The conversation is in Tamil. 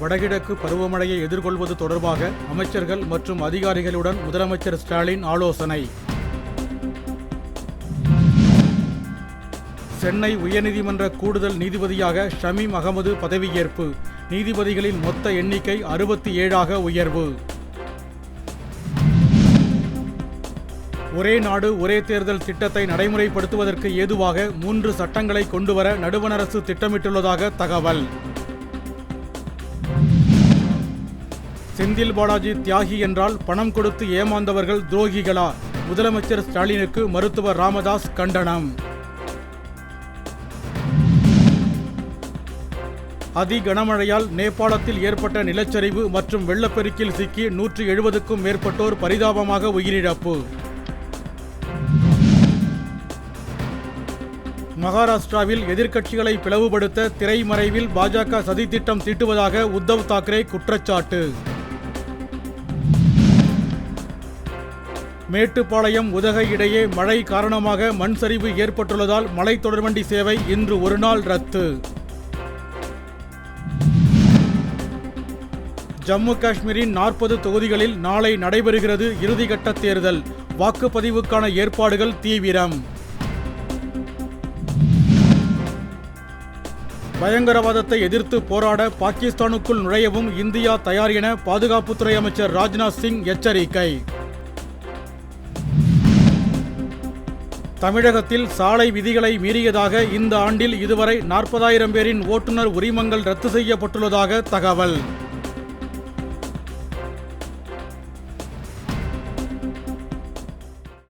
வடகிழக்கு பருவமழையை எதிர்கொள்வது தொடர்பாக அமைச்சர்கள் மற்றும் அதிகாரிகளுடன் முதலமைச்சர் ஸ்டாலின் ஆலோசனை. சென்னை உயர்நீதிமன்ற கூடுதல் நீதிபதியாக ஷமீம் அகமது பதவியேற்பு. நீதிபதிகளின் மொத்த எண்ணிக்கை அறுபத்தி ஏழாக உயர்வு. ஒரே நாடு ஒரே தேர்தல் திட்டத்தை நடைமுறைப்படுத்துவதற்கு ஏதுவாக மூன்று சட்டங்களை கொண்டுவர நடுவண அரசு திட்டமிட்டுள்ளதாக தகவல். செந்தில் பாலாஜி தியாகி என்றால் பணம் கொடுத்து ஏமாந்தவர்கள் துரோகிகளா? முதலமைச்சர் ஸ்டாலினுக்கு மருத்துவர் ராமதாஸ் கண்டனம். அதி கனமழையால் நேபாளத்தில் ஏற்பட்ட நிலச்சரிவு மற்றும் வெள்ளப்பெருக்கில் சிக்கி நூற்று எழுபதுக்கும் மேற்பட்டோர் பரிதாபமாக உயிரிழப்பு. மகாராஷ்டிராவில் எதிர்க்கட்சிகளை பிளவுபடுத்த திரைமறைவில் பாஜக சதித்திட்டம் தீட்டுவதாக உத்தவ் தாக்கரே குற்றச்சாட்டு. மேட்டுப்பாளையம் உதகை இடையே மழை காரணமாக மண் சரிவு ஏற்பட்டுள்ளதால் மலை தொடர்வண்டி சேவை இன்று ஒரு நாள் ரத்து. ஜம்மு காஷ்மீரின் நாற்பது தொகுதிகளில் நாளை நடைபெறுகிறது இறுதிக்கட்ட தேர்தல். வாக்குப்பதிவுக்கான ஏற்பாடுகள் தீவிரம். பயங்கரவாதத்தை எதிர்த்து போராட பாகிஸ்தானுக்குள் நுழையவும் இந்தியா தயார் என பாதுகாப்புத்துறை அமைச்சர் ராஜ்நாத் சிங் எச்சரிக்கை. தமிழகத்தில் சாலை விதிகளை மீறியதாக இந்த ஆண்டில் இதுவரை நாற்பதாயிரம் பேரின் ஓட்டுநர் உரிமங்கள் ரத்து செய்யப்பட்டுள்ளதாக தகவல்.